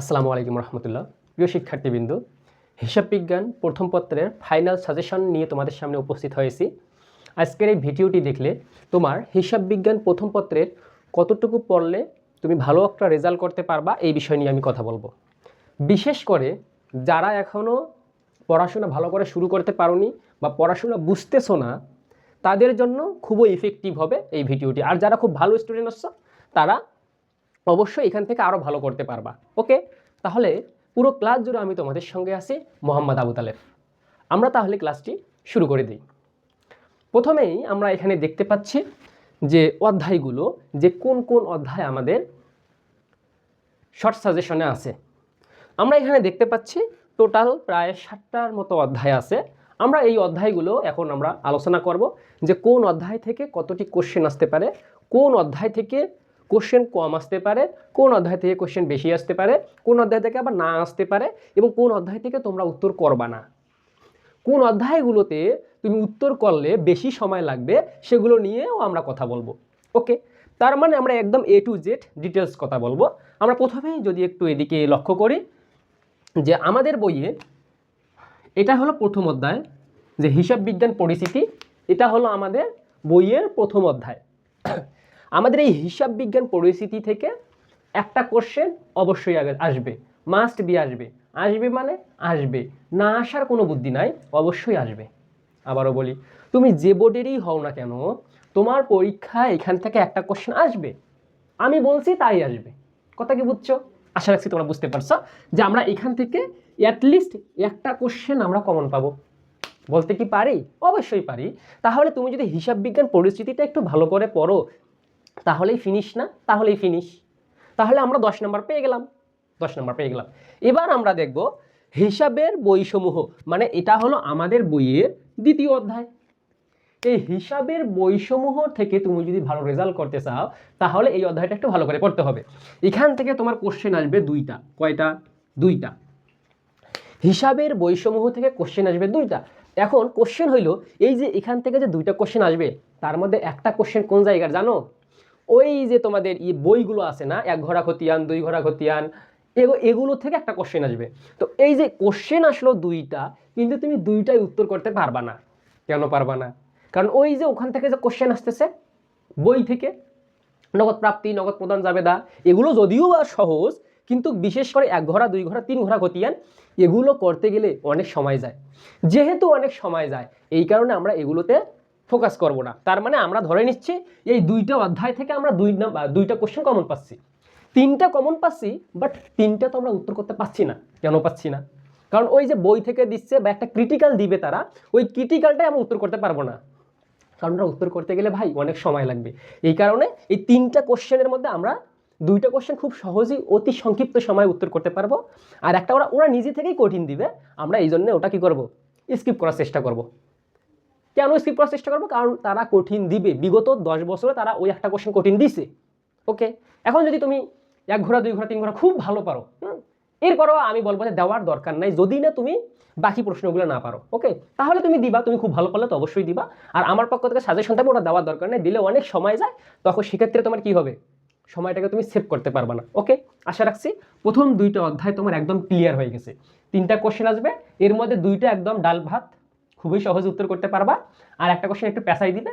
আসসালামু আলাইকুম রহমতুল্লাহ। প্রিয় শিক্ষার্থীবৃন্দ, হিসাব বিজ্ঞান প্রথম পত্রের ফাইনাল সাজেশন নিয়ে তোমাদের সামনে উপস্থিত হয়েছি। আজকের এই ভিডিওটি দেখলে তোমার হিসাব বিজ্ঞান প্রথম পত্রের কতটুকু পড়লে তুমি ভালো একটা রেজাল্ট করতে পারবা, এই বিষয় নিয়ে আমি কথা বলব। বিশেষ করে যারা এখনও পড়াশোনা ভালো করে শুরু করতে পারোনি বা পড়াশোনা বুঝতেছো না, তাদের জন্য খুবই ইফেক্টিভ হবে এই ভিডিওটি। আর যারা খুব ভালো স্টুডেন্ট হচ্ছ তারা অবশ্যই এখান থেকে আরও ভালো করতে পারবা। ওকে? তাহলে পুরো ক্লাস জুড়ে আমি তোমাদের সঙ্গে আছি মোহাম্মদ আবু তালেফ আমরা তাহলে ক্লাসটি শুরু করে দিই। প্রথমেই আমরা এখানে দেখতে পাচ্ছি যে অধ্যায়গুলো যে কোন কোন অধ্যায় আমাদের শর্ট সাজেশনে আছে। আমরা এখানে দেখতে পাচ্ছি টোটাল প্রায় ষাটটার মতো অধ্যায় আছে। আমরা এই অধ্যায়গুলো এখন আমরা আলোচনা করব যে কোন অধ্যায় থেকে কতটি কোশ্চেন আসতে পারে, কোন অধ্যায় থেকে কোশ্চেন কম আসতে পারে, কোন অধ্যায় থেকে কোশ্চেন বেশি আসতে পারে, কোন অধ্যায় থেকে আবার না আসতে পারে এবং কোন অধ্যায় থেকে তোমরা উত্তর করবা না। কোন অধ্যায়গুলোতে তুমি উত্তর করলে বেশি সময় লাগবে সেগুলো নিয়েও আমরা কথা বলব। ওকে? তার মানে আমরা একদম এ টু জেড ডিটেলস কথা বলব। আমরা প্রথমেই যদি একটু এদিকে লক্ষ্য করি যে আমাদের বইয়ে এটা হলো প্রথম অধ্যায়, যে হিসাব বিজ্ঞান পরিস্থিতি, এটা হলো আমাদের বইয়ের প্রথম অধ্যায়। আমাদের এই হিসাব বিজ্ঞান পরিস্থিতি থেকে একটা কোশ্চেন অবশ্যই আসবে। মাস্ট বি আসবে। আসবে মানে আসবে। না আসার কোনো বুদ্ধি নাই, অবশ্যই আসবে। আবারও বলি, তুমি যে বোর্ডেরই হও না কেন, তোমার পরীক্ষা এখান থেকে একটা কোশ্চেন আসবে। আমি বলছি তাই আসবে। কথা কি বুঝছ? আশা রাখছি তোমরা বুঝতে পারছ যে আমরা এখান থেকে অ্যাটলিস্ট একটা কোশ্চেন আমরা কমন পাবো। বলতে কি পারি? অবশ্যই পারি। তাহলে তুমি যদি হিসাব বিজ্ঞান পরিস্থিতিটা একটু ভালো করে পড়ো তাহলেই ফিনিশ না, তাহলেই ফিনিশ তাহলে আমরা দশ নম্বর পেয়ে গেলাম, দশ নম্বর পেয়ে গেলাম। এবার আমরা দেখব হিসাবের বইসমূহ মানে এটা হলো আমাদের বইয়ের দ্বিতীয় অধ্যায়। এই হিসাবের বইসমূহ থেকে তুমি যদি ভালো রেজাল্ট করতে চাও, তাহলে এই অধ্যায়টা একটু ভালো করে পড়তে হবে। এখান থেকে তোমার কোশ্চেন আসবে দুইটা। কয়টা? দুইটা। হিসাবের বইসমূহ থেকে কোশ্চেন আসবে দুইটা। এখন কোশ্চেন হইল, এই যে এখান থেকে যে দুইটা কোশ্চেন আসবে, তার মধ্যে একটা কোশ্চেন কোন জায়গার জানো? ওই যে তোমাদের ই বইগুলো আছে না, এক ঘোড়া খতিয়ান, দুই ঘোড়া খতিয়ান, এগো- এগুলো থেকে একটা কোশ্চেন আসবে। তো এই যে কোশ্চেন আসলো দুইটা, কিন্তু তুমি দুইটাই উত্তর করতে পারবা না। কেন পারবা না? কারণ ওই যে ওখান থেকে যে কোশ্চেন আসতেছে, বই থেকে, নগদ প্রাপ্তি, নগদ প্রদান জাবেদা, এগুলো যদিও বা সহজ, কিন্তু বিশেষ করে এক ঘোড়া, দুই ঘোড়া, তিন ঘোড়া খতিয়ান, এগুলো করতে গেলে অনেক সময় যায়। যেহেতু অনেক সময় যায়, এই কারণে আমরা এগুলোতে ফোকাস করব না। তার মানে আমরা ধরে নিচ্ছি, এই দুইটা অধ্যায় থেকে আমরা দুই দুইটা কোশ্চেন কমন পাচ্ছি। তিনটা কমন পাচ্ছি বাট তিনটা তো আমরা উত্তর করতে পারছি না। কেন পাচ্ছি না? কারণ ওই যে বই থেকে দিচ্ছে বা একটা ক্রিটিক্যাল দিবে তারা, ওই ক্রিটিক্যালটাই আমরা উত্তর করতে পারব না। কারণ ওরা উত্তর করতে গেলে ভাই অনেক সময় লাগবে। এই কারণে এই তিনটা কোশ্চেনের মধ্যে আমরা দুইটা কোশ্চেন খুব সহজেই অতি সংক্ষিপ্ত সময়ে উত্তর করতে পারব। আর একটা ওরা ওরা নিজে থেকেই কঠিন দিবে। আমরা এই জন্য ওটা কি করব? স্কিপ করার চেষ্টা করব। কেন স্কিপ করার চেষ্টা করব? কারণ তারা কঠিন দিবে। বিগত দশ বছরে তারা ওই একটা কোশ্চেন কঠিন দিছে। ওকে এখন যদি তুমি এক ঘোড়া, দুই ঘোড়া, তিন ঘোড়া খুব ভালো পারো এরপরও আমি বলব যে দেওয়ার দরকার নাই। যদি না তুমি বাকি প্রশ্নগুলো না পারো ওকে তাহলে তুমি দিবা। তুমি খুব ভালো পারলে তো অবশ্যই দিবা। আর আমার পক্ষ থেকে সাজেশন থাকবে, ওটা দেওয়ার দরকার নেই। দিলে অনেক সময় যায়, তখন সেক্ষেত্রে তোমার কি হবে? সময়টাকে তুমি সেভ করতে পারবে না ওকে আশা রাখছি প্রথম দুইটা অধ্যায় তোমার একদম ক্লিয়ার হয়ে গেছে। তিনটা কোশ্চেন আসবে। এর মধ্যে দুইটা একদম ডাল ভাত খুবই সহজ উত্তর করতে পারবা। আর একটা কোশ্চেন একটু পেঁচাই দিবে।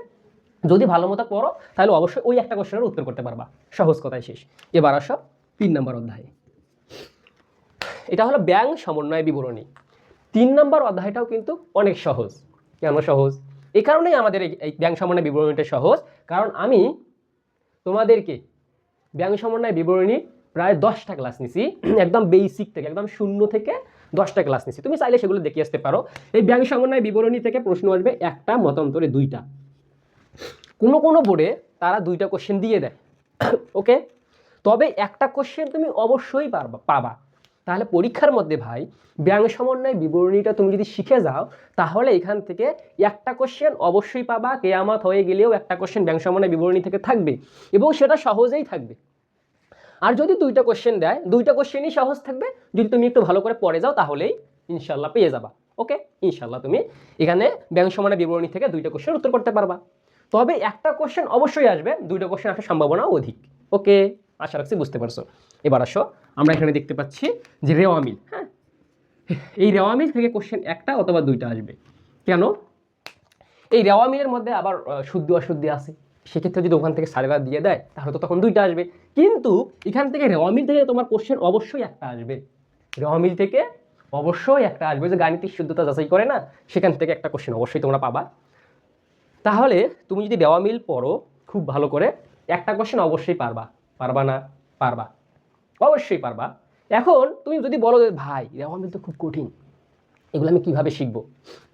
যদি ভালো মতো পড়ো, তাহলে অবশ্যই ওই একটা কোশ্চেনের উত্তর করতে পারবা। সহজ কথাই শেষ। এবার আসো তিন নম্বর অধ্যায়। এটা হলো ব্যাং সমন্বয় বিবরণী। তিন নম্বর অধ্যায়টাও কিন্তু অনেক সহজ। কেন সহজ? এই কারণেই আমাদের এই- এই ব্যাং সমন্বয় বিবরণীটা সহজ। কারণ আমি তোমাদেরকে ব্যাং সমন্বয় বিবরণী প্রায় দশটা ক্লাস নিছি। একদম বেসিক থেকে, একদম শূন্য থেকে দশটা ক্লাস নিছি। তুমি চাইলে সেগুলো দেখে আসতে পারো। এই ব্যাং সমন্বয় বিবরণী থেকে প্রশ্ন আসবে, একটা, মতান্তরে দুইটা। কোনো কোনো বোর্ডে তারা দুইটা কোশ্চেন দিয়ে দেয়। ওকে তবে একটা কোশ্চেন তুমি অবশ্যই পারবা, পাবা। তাহলে পরীক্ষার মধ্যে ভাই ব্যাং সমন্বয় বিবরণীটা তুমি যদি শিখে যাও, তাহলে এখান থেকে একটা কোশ্চেন অবশ্যই পাবা। কেয়ামত হয়ে গেলেও একটা কোশ্চেন ব্যাং সমন্বয় বিবরণী থেকে থাকবে। এবং সেটা সহজেই থাকবে। আর যদি দুইটা কোশ্চেন দেয়, দুইটা কোশ্চেনই সহজ থাকবে। যদি তুমি একটু ভালো করে পড়ে যাও, তাহলেই ইনশাল্লাহ পেয়ে যাবা। ওকে ইনশাল্লাহ তুমি এখানে ব্যাংক সমানের বিবরণী থেকে দুইটা কোশ্চেন উত্তর করতে পারবা। তবে একটা কোশ্চেন অবশ্যই আসবে, দুইটা কোশ্চেন আসার সম্ভাবনা অধিক। ওকে আশা রাখছি বুঝতে পারছ। এবার আসো, আমরা এখানে দেখতে পাচ্ছি যে রেওয়া মিল হ্যাঁ? এই রেওয়া মিল থেকে কোশ্চেন একটা অথবা দুইটা আসবে। কেন? এই রেওয়া মিলের মধ্যে আবার শুদ্ধি অশুদ্ধি আছে। সেক্ষেত্রে যদি ওখান থেকে সারেরা দিয়ে দেয়, তাহলে তো তখন দুইটা আসবে। কিন্তু এখান থেকে রেওয়া মিল থেকে তোমার কোশ্চেন অবশ্যই একটা আসবে। রেওয়া মিল থেকে অবশ্যই একটা আসবে যে গাণিতিক শুদ্ধতা যাচাই করে না, সেখান থেকে একটা কোশ্চেন অবশ্যই তোমরা পাবা। তাহলে তুমি যদি রেওয়া মিল পড়ো খুব ভালো করে, একটা কোশ্চেন অবশ্যই পারবা। পারবা না? পারবা। অবশ্যই পারবা। এখন তুমি যদি বলো ভাই রেওয়া মিল তো খুব কঠিন। এগুলো আমি কীভাবে শিখব?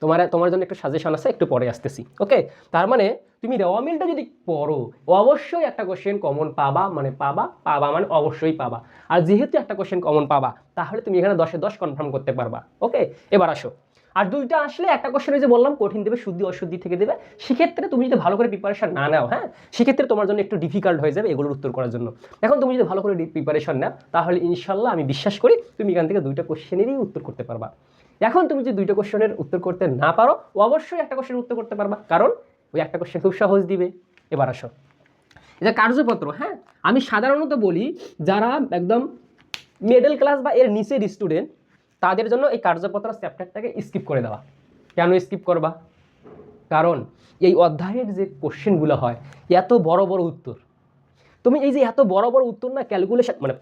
তোমার তোমার জন্য একটা সাজেশন আছে, একটু পরে আসতেছি ওকে তার মানে তুমি রেওয়া মিলটা যদি পড়ো, অবশ্যই একটা কোশ্চেন কমন পাবা মানে পাবা পাবা মানে অবশ্যই পাবা। আর যেহেতু একটা কোশ্চেন কমন পাবা, তাহলে তুমি এখানে দশে দশ কনফার্ম করতে পারবা ওকে এবার আসো। আর দুইটা আসলে একটা কোশ্চেন যে বললাম, কঠিন দেবে, শুদ্ধি, অশুদ্ধি থেকে দেবে। সেক্ষেত্রে তুমি যদি ভালো করে প্রিপারেশন না নাও হ্যাঁ সেক্ষেত্রে তোমার জন্য একটু ডিফিকাল্ট হয়ে যাবে এগুলোর উত্তর করার জন্য। এখন তুমি যদি ভালো করে প্রিপারেশন নাও, তাহলে ইনশাল্লাহ আমি বিশ্বাস করি তুমি এখান থেকে দুইটা কোশ্চেনেরই উত্তর করতে পারবা। এখন তুমি যদি দুইটা কোশ্চেনের উত্তর করতে না পারো, অবশ্যই একটা কোশ্চেনের উত্তর করতে পারবা। কারণ ওই একটা কোশ্চেন খুব সহজ দিবে। এবার আসো। এটা কার্যপত্র হ্যাঁ আমি সাধারণত বলি, যারা একদম মিডল ক্লাস বা এর নিচের স্টুডেন্ট তাদের জন্য এই কার্যপত্র চ্যাপ্টারটাকে স্কিপ করে দেওয়া। কেন স্কিপ করবা? কারণ এই অধ্যায়ের যে কোশ্চেনগুলো হয় এত বড় বড় উত্তর। তুমি এই যে এত বড় বড় উত্তর না ক্যালকুলেশন মানে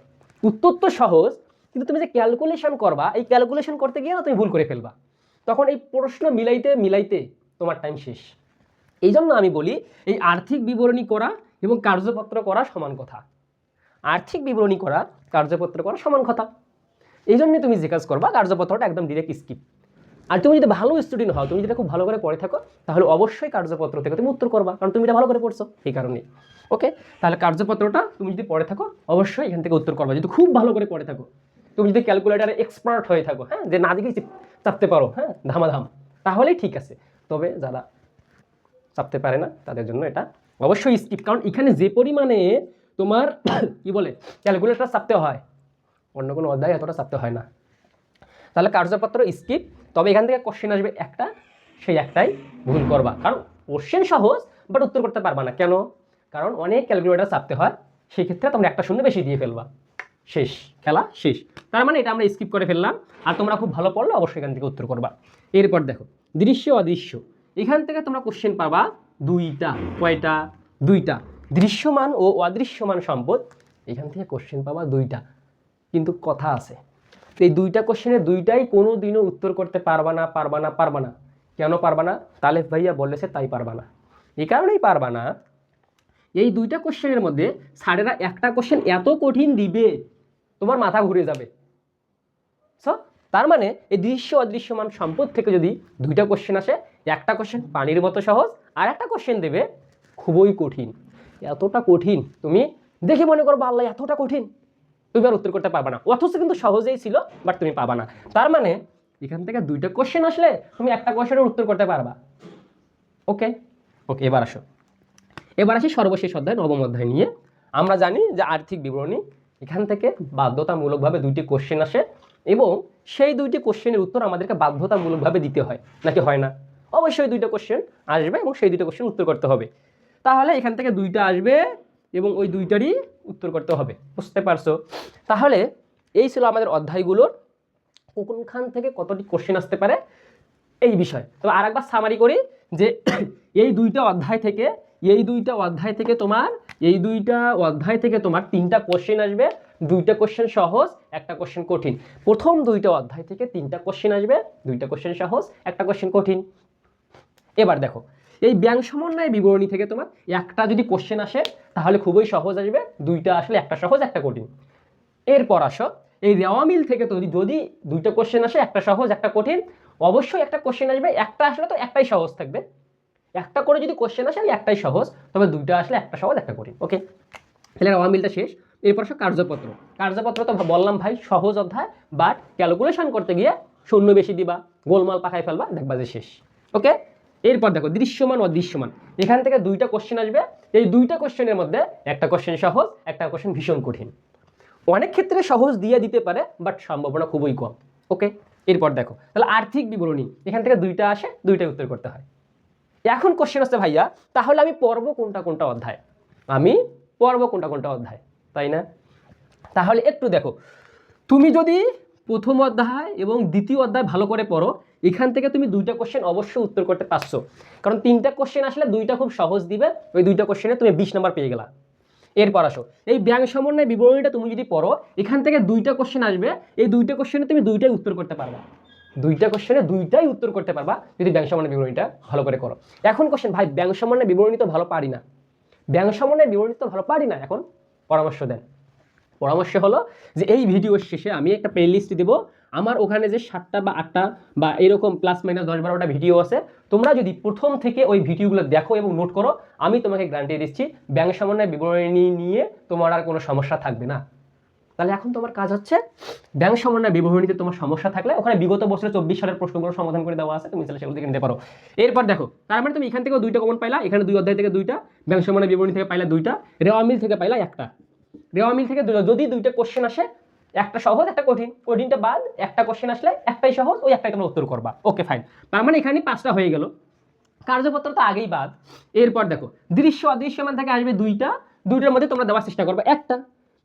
উত্তর তো সহজ, কিন্তু তুমি যে ক্যালকুলেশন করবা, এই ক্যালকুলেশন করতে গিয়ে না তুমি ভুল করে ফেলবা। তখন এই প্রশ্ন মিলাইতে মিলাইতে তোমার টাইম শেষ। এই জন্য আমি বলি, এই আর্থিক বিবরণী করা এবং কার্যপত্র করা সমান কথা। আর্থিক বিবরণী করা, কার্যপত্র করা সমান কথা। এই জন্যই তুমি যে কাজ করবা, কার্যপত্রটা একদম ডিরেক্ট স্কিপ আর তুমি যদি ভালো স্টুডেন্ট হও, তুমি যদি খুব ভালো করে পড়ে থাকো, তাহলে অবশ্যই কার্যপত্র থেকে তুমি উত্তর করবা, কারণ তুমি এটা ভালো করে পড়ছো, এই কারণে ওকে তাহলে কার্যপত্রটা তুমি যদি পড়ে থাকো, অবশ্যই এখান থেকে উত্তর করবা। যদি খুব ভালো করে পড়ে থাকো, তুমি যদি ক্যালকুলেটারে এক্সপার্ট হয়ে থাকো হ্যাঁ যে না দেখেই চাপতে পারো হ্যাঁ ধামাধাম, তাহলেই ঠিক আছে। তবে যারা চাপতে পারে না, তাদের জন্য এটা অবশ্যই স্কিপ কারণ এখানে যে পরিমাণে তোমার কি বলে ক্যালকুলেটর চাপতে হয় অন্য কোনো অধ্যায় এতটা চাপতে হয় না। তাহলে কার্যপত্র স্কিপ তবে এখান থেকে কোশ্চেন আসবে একটা, সেই একটাই ভুল করবা। কারণ কোশ্চেন সহজ বাট উত্তর করতে পারবা না। কেন? কারণ অনেক ক্যালকুলেটর চাপতে হয় সেই ক্ষেত্রে তোমরা একটা শূন্য বেশি দিয়ে ফেলবা। শেষ, খেলা শেষ। তার মানে এটা আমরা স্কিপ করে ফেললাম, আর তোমরা খুব ভালো পড়লে অবশ্যই এখান থেকে উত্তর করবা। এরপর দেখো, দৃশ্য অদৃশ্য। এখান থেকে তোমরা কোশ্চেন পাবা দুইটা, কয়টা? দুইটা। দৃশ্যমান ও অদৃশ্যমান সম্পদ, এখান থেকে কোশ্চেন পাবা দুইটা। কিন্তু কথা আছে। এই দুইটা কোশ্চেনের দুইটাই কোনো দিনও উত্তর করতে পারবা না পারবা না পারবা না। কেন পারবা না? তালেফ ভাইয়া বলেছে তাই পারবা না। এই কারণেই পারবা না। এই দুইটা কোশ্চেনের মধ্যে স্যারেরা একটা কোশ্চেন এত কঠিন দিবে, তোমার মাথা ঘুরে যাবে। সো তার মানে এই দৃশ্য অদৃশ্যমান সম্পদ থেকে যদি দুইটা কোশ্চেন আসে, একটা কোশ্চেন পানির মতো সহজ, আর একটা কোশ্চেন দেবে খুবই কঠিন। এতটা কঠিন, তুমি দেখে মনে করব, আল্লাহ, এতটা কঠিন। তুমি আর উত্তর করতে পারবে না। অথচ কিন্তু সহজেই ছিল বাট তুমি পাবা না। তার মানে এখান থেকে দুইটা কোশ্চেন আসলে তুমি একটা কোশ্চেনের উত্তর করতে পারবা। ওকে ওকে এবার আসো। এবার আসি সর্বশেষ অধ্যায়, নবম অধ্যায় নিয়ে। আমরা জানি যে আর্থিক বিবরণী এখান থেকে বাধ্যতামূলকভাবে দুইটি কোশ্চেন আসে, এবং সেই দুইটি কোশ্চেনের উত্তর আমাদেরকে বাধ্যতামূলকভাবে দিতে হয়, নাকি হয় না? অবশ্যই দুইটা কোশ্চেন আসবে এবং সেই দুইটা কোশ্চেন উত্তর করতে হবে। তাহলে এখান থেকে দুইটা আসবে, এবং ওই দুইটারই উত্তর করতে হবে, বুঝতে পারছ? তাহলে এই ছিল আমাদের অধ্যায়গুলোর কোনখান থেকে কতটি কোশ্চেন আসতে পারে এই বিষয়। তবে আর একবার সামারি করি যে এই দুইটা অধ্যায় থেকে, এই দুইটা অধ্যায় থেকে তোমার, এই দুইটা অধ্যায় থেকে তোমার তিনটা কোশ্চেন আসবে। দুইটা কোশ্চেন সহজ, একটা কোশ্চেন কঠিন। প্রথম দুইটা অধ্যায় থেকে তিনটা কোশ্চেন আসবে, দুইটা কোশ্চেন সহজ, একটা কোশ্চেন কঠিন। এবার দেখো এই ব্যাংক সমন্বয় বিবরণী থেকে তোমার একটা যদি কোশ্চেন আসে, তাহলে খুবই সহজ আসবে। দুইটা আসলে একটা সহজ, একটা কঠিন। এরপর আসো, এই রেওয়া মিল থেকে তৈরি যদি দুইটা কোশ্চেন আসে, একটা সহজ, একটা কঠিন, অবশ্যই একটা কোশ্চেন আসবে। একটা আসলে তো একটাই সহজ থাকবে। একটা করে যদি কোশ্চেন আসে একটাই সহজ। তবে দুইটা আসলে একটা সহজ, একটা কঠিন। ওকে তাহলে রেওয়া মিলটা শেষ। এরপর আসো কার্যপত্র। কার্যপত্র তো বললাম ভাই, সহজ অধ্যায় বাট ক্যালকুলেশন করতে গিয়ে শূন্য বেশি দিবা, গোলমাল পাকায় ফেলবা, দেখবা যে শেষ। ওকে এরপর দেখো, দৃশ্যমান, অদৃশ্যমান। এখান থেকে দুইটা কোশ্চেন আসবে। এই দুইটা কোশ্চেনের মধ্যে একটা কোশ্চেন সহজ, একটা কোশ্চেন ভীষণ কঠিন। অনেক ক্ষেত্রে সহজ দিয়ে দিতে পারে বাট সম্ভাবনা খুবই কম। ওকে এরপর দেখো, তাহলে আর্থিক বিবরণী। এখান থেকে দুইটা আসে, দুইটাই উত্তর করতে হয়। এখন কোশ্চেন হচ্ছে ভাইয়া, তাহলে আমি পর্ব কোনটা কোনটা অধ্যায়? আমি পর্ব কোনটা কোনটা অধ্যায়? তাই না? তাহলে একটু দেখো, তুমি যদি প্রথম অধ্যায় এবং দ্বিতীয় অধ্যায় ভালো করে পড়ো। এখান থেকে তুমি দুইটা কোশ্চেন অবশ্যই উত্তর করতে পারছ। কারণ তিনটা কোশ্চেন আসলে দুইটা খুব সহজ দিবে, ওই দুইটা কোশ্চেনে তুমি বিশ নাম্বার পেয়ে গেলা। এরপর আসো। এই ব্যাংক সমন্বয় বিবরণীটা তুমি যদি পড়ো, এখান থেকে দুইটা কোশ্চেন আসবে। এই দুইটা কোশ্চেনে তুমি দুইটাই উত্তর করতে পারবা। দুইটা কোশ্চেনে দুইটাই উত্তর করতে পারবা যদি ব্যাংক সমন্বয় বিবরণীটা ভালো করে করো। এখন কোশ্চেন ভাই ব্যাংক সমন্বয় বিবরণী তো ভালো পারি না। ব্যাংক সমন্বয় বিবরণী তো ভালো পারি না এখন? পরামর্শ দেন। পরামর্শ হলো যে এই ভিডিওর শেষে আমি একটা প্লে লিস্ট দেবো। আমার ওখানে যে সাতটা বা আটটা বা এরকম প্লাস মাইনাস দশ বারোটা ভিডিও আছে, তোমরা যদি প্রথম থেকে ওই ভিডিওগুলো দেখো এবং নোট করো, আমি তোমাকে গ্যারান্টি দিচ্ছি ব্যাংক সমন্বয় বিবরণী নিয়ে তোমার আর কোনো সমস্যা থাকবে না। তাহলে এখন তোমার কাজ হচ্ছে ব্যাংক সমন্বয় বিবরণীতে তোমার সমস্যা থাকলে, ওখানে বিগত বছরে চব্বিশ সালের প্রশ্নগুলো সমাধান করে দেওয়া আছে, তুমি চাইলে সেগুলো দেখে নিতে পারো। এরপর দেখো, তার মানে তুমি এখান থেকেও দুইটা কমন পাইলা, এখানে দুই অধ্যায় থেকে দুইটা ব্যাংক সমন্বয় বিবরণী থেকে পাইলা দুইটা রেওয়া মিল থেকে পাইলা একটা। রেওয়া মিল থেকে যদি দুইটা কোশ্চেন আসে, একটা সহজ, একটা কঠিন। কঠিনটা বাদ, একটা কোশ্চেন আসলে একটাই সহজ, ওই একটাই তোমরা উত্তর করবা। ওকে ফাইন তার মানে এখানে পাঁচটা হয়ে গেল। কার্যপত্র তো আগেই বাদ। এরপর দেখো, দৃশ্য অদৃশ্যমান থেকে আসবে দুইটা, দুইটার মধ্যে তোমরা দেওয়ার চেষ্টা করবে একটা।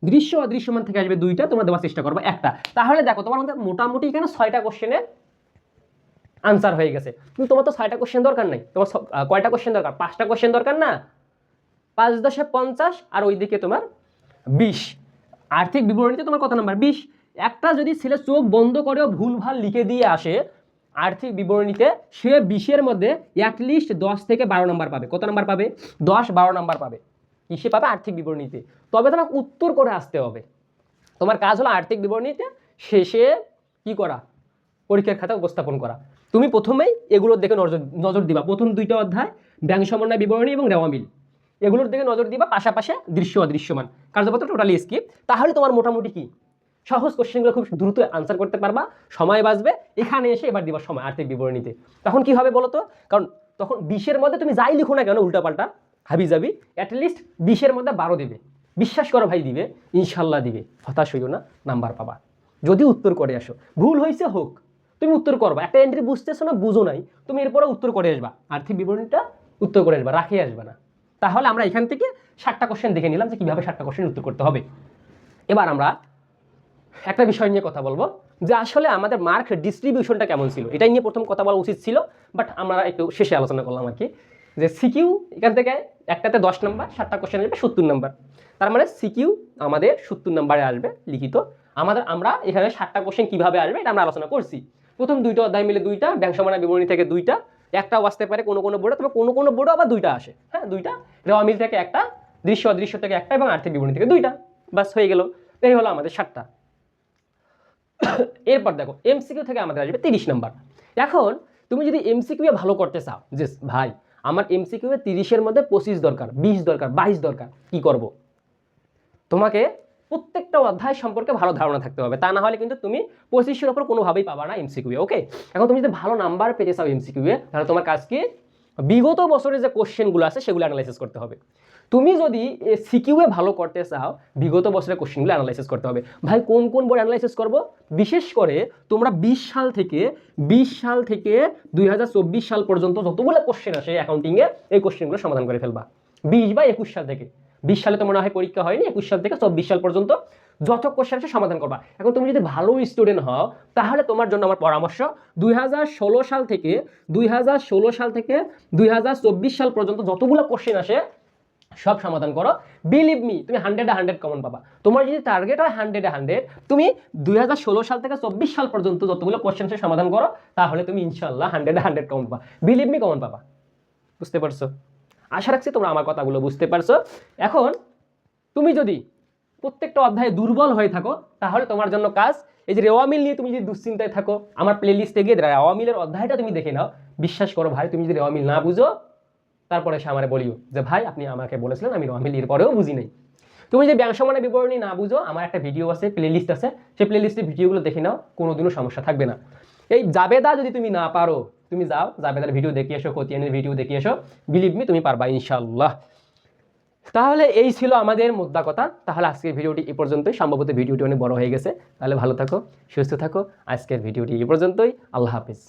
দৃশ্য অদৃশ্যমান থেকে আসবে দুইটা, তোমরা দেওয়ার চেষ্টা করবে একটা। তাহলে দেখো, তোমার মধ্যে মোটামুটি এখানে ছয়টা কোশ্চেনে আনসার হয়ে গেছে। কিন্তু তোমার তো ছয়টা কোশ্চেন দরকার নাই। তোমার কয়টা কোশ্চেন দরকার? পাঁচটা কোশ্চেন দরকার না? পাঁচ দশে পঞ্চাশ, আর ওইদিকে তোমার বিশ। আর্থিক বিবরণীতে তোমার কথা নাম্বার? বিশ। একটা যদি ছেলে চোখ বন্ধ করেও ভুলভাল লিখে দিয়ে আসে, আর্থিক বিবরণীতে সে বিশের মধ্যে অ্যাটলিস্ট দশ থেকে বারো নাম্বার পাবে। কত নাম্বার পাবে? দশ, বারো নাম্বার পাবে। কিসে পাবে? আর্থিক বিবরণীতে। তবে তোমার উত্তর করে আসতে হবে। তোমার কাজ হলো আর্থিক বিবরণীতে শেষে কি করা? পরীক্ষার খাতা উপস্থাপন করা। তুমি প্রথমেই এগুলোর দেখে নজর নজর দিবা। প্রথম দুইটা অধ্যায়, ব্যাংক সমন্বয় বিবরণী এবং রেওয়া মিল। এগুলোর দিকে নজর দিবা, পাশাপাশি দৃশ্য অদৃশ্যমান। কার্যপত্র টোটালি স্কিপ তাহলে তোমার মোটামুটি কি? সহজ কোশ্চেনগুলো খুব দ্রুত আনসার করতে পারবা, সময় বাঁচবে, এখানে এসে এবার দিবা সময় আর্থিক বিবরণীতে। তখন কি হবে বলো তো কারণ তখন বিশের মধ্যে তুমি যাই লিখো না কেন উল্টাপাল্টা হাবি যাবি অ্যাটলিস্ট বিশের মধ্যে বারো দেবে। বিশ্বাস করো ভাই, দিবে, ইনশাল্লাহ দিবে। হতাশ হইও না নাম্বার পাবা। যদি উত্তর করে আসো। ভুল হয়েছে হোক, তুমি উত্তর করবা। একটা এন্ট্রি বুঝতেছো না, বুঝো নাই, তুমি এরপরে উত্তর করে আসবা। আর্থিক বিবরণীটা উত্তর করে আসবা, রাখে আসবা না। তাহলে আমরা এখান থেকে ষাটটা কোশ্চেন দেখে নিলাম যে কীভাবে ষাটটা কোশ্চেন উত্তর করতে হবে। এবার আমরা একটা বিষয় নিয়ে কথা বলব যে আসলে আমাদের মার্ক ডিস্ট্রিবিউশনটা কেমন ছিল? এটাই নিয়ে প্রথম কথা বলা উচিত ছিল বাট আমরা একটু শেষে আলোচনা করলাম আর কি। যে সিকিউ এখান থেকে একটাতে দশ নাম্বার সাতটা কোশ্চেন আসবে সত্তর নাম্বার তার মানে সিকিউ আমাদের সত্তর নাম্বারে আসবে, লিখিত। আমাদের, আমরা এখানে সাতটা কোশ্চেন কীভাবে আসবে এটা আমরা আলোচনা করছি। প্রথম দুইটা অধ্যায় মিলে দুইটা, ব্যাংক সমানা বিবরণী থেকে দুইটা। একটাও আসতে পারে, কোনো কোনো বোর্ডে, তবে কোনো কোনো বোর্ডে আবার দুইটা আসে। হ্যাঁ দুইটা। রেওয়া থেকে একটা, দৃশ্য অদৃশ্য থেকে একটা এবং আর্থিক বিবরণী থেকে দুইটা। বাস হয়ে গেল। এই হলো আমাদের সাতটা। এরপর দেখো এমসিকিউ থেকে আমাদের আসবে তিরিশ নাম্বার। এখন তুমি যদি এমসিকিউ ভালো করতে চাও, যে ভাই, আমার এমসিকিউ তিরিশের মধ্যে পঁচিশ দরকার, বিশ দরকার, বাইশ দরকার, কি করব? তোমাকে প্রত্যেকটা অধ্যায় সম্পর্কে ভালো ধারণা থাকতে হবে। তা না হলে কিন্তু তুমি পঁচিশের ওপর কোনোভাবেই পাবা না এমসিকিউ ওকে এখন তুমি যদি ভালো নাম্বার পেতে চাও এমসিকিউ এ, তাহলে তোমার কাজ কি? বিগত বছরের যে কোশ্চেনগুলো আছে, সেগুলো অ্যানালাইসিস করতে হবে। তুমি যদি সিকিউয়ে ভালো করতে চাও, বিগত বছরের কোশ্চেনগুলো অ্যানালাইসিস করতে হবে। ভাই, কোন কোন বোর্ড অ্যানালাইসিস করব? বিশেষ করে তোমরা বিশ সাল থেকে, বিশ সাল থেকে দুই হাজার চব্বিশ সাল পর্যন্ত যতগুলো কোশ্চেন আসে অ্যাকাউন্টিংয়ে এই কোশ্চেনগুলো সমাধান করে ফেলবা। বিশ বা একুশ সাল থেকে। বিশ সালে তো মনে হয় পরীক্ষা হয়নি, একুশ সাল থেকে চব্বিশ সাল পর্যন্ত যত কোশ্চেন আছে সমাধান করবা। এখন তুমি যদি ভালো স্টুডেন্ট হও, তাহলে তোমার জন্য আমার পরামর্শ, দুই হাজার ষোলো সাল থেকে, দুই হাজার ষোলো সাল থেকে দুই হাজার চব্বিশ সাল পর্যন্ত যতগুলো কোশ্চেন আসে, সব সমাধান করো। বিলিভ মি তুমি হান্ড্রেডে হান্ড্রেড কমন পাবা। তোমার যদি টার্গেট হয় হান্ড্রেডে হান্ড্রেড তুমি দুই হাজার ষোলো সাল থেকে চব্বিশ সাল পর্যন্ত যতগুলো কোশ্চেন সমাধান করো, তাহলে তুমি ইনশাল্লাহ হান্ড্রেডে হান্ড্রেড কমন পাবা। বিলিভ মি কমন পাবা। বুঝতে পারছ? আশা রাখছি তোমরা আমার কথাগুলো বুঝতে পারছ। এখন তুমি যদি প্রত্যেকটা অধ্যায়ে দুর্বল হয়ে থাকো, তাহলে তোমার জন্য কাজ এই যে রেওয়া মিল নিয়ে তুমি যদি দুশ্চিন্তায় থাকো, আমার প্লে লিস্টে গিয়ে রেওয়া মিলের অধ্যায়টা তুমি দেখে নাও। বিশ্বাস করো ভাই, তুমি যদি রেওয়া মিল না বুঝো, তারপরে সে আমারে বলিও যে, ভাই, আপনি আমাকে বলেছিলেন আমি রেওয়া মিল এর পরেও বুঝি নাই। তুমি যে ব্যাংক সমানের বিবরণী না বুঝো, আমার একটা ভিডিও আছে প্লে লিস্ট আছে। সেই প্লে লিস্টের ভিডিওগুলো দেখে নাও, কোনোদিনও সমস্যা থাকবে না। এই জাবেদা যদি তুমি না পারো তুমি যাও জাবেদার ভিডিও দেখে এসো কোতিয়ানের ভিডিও দেখে এসো। বিলিভ মি তুমি পারবা ইনশাল্লাহ তাহলে এই ছিল আমাদের মুদ্রা কথা। তাহলে আজকের ভিডিওটি এ পর্যন্তই। সম্ভবত ভিডিওটি অনেক বড় হয়ে গেছে। তাহলে ভালো থাকো, সুস্থ থাকো। আজকের ভিডিওটি এ পর্যন্তই। আল্লাহ হাফিজ।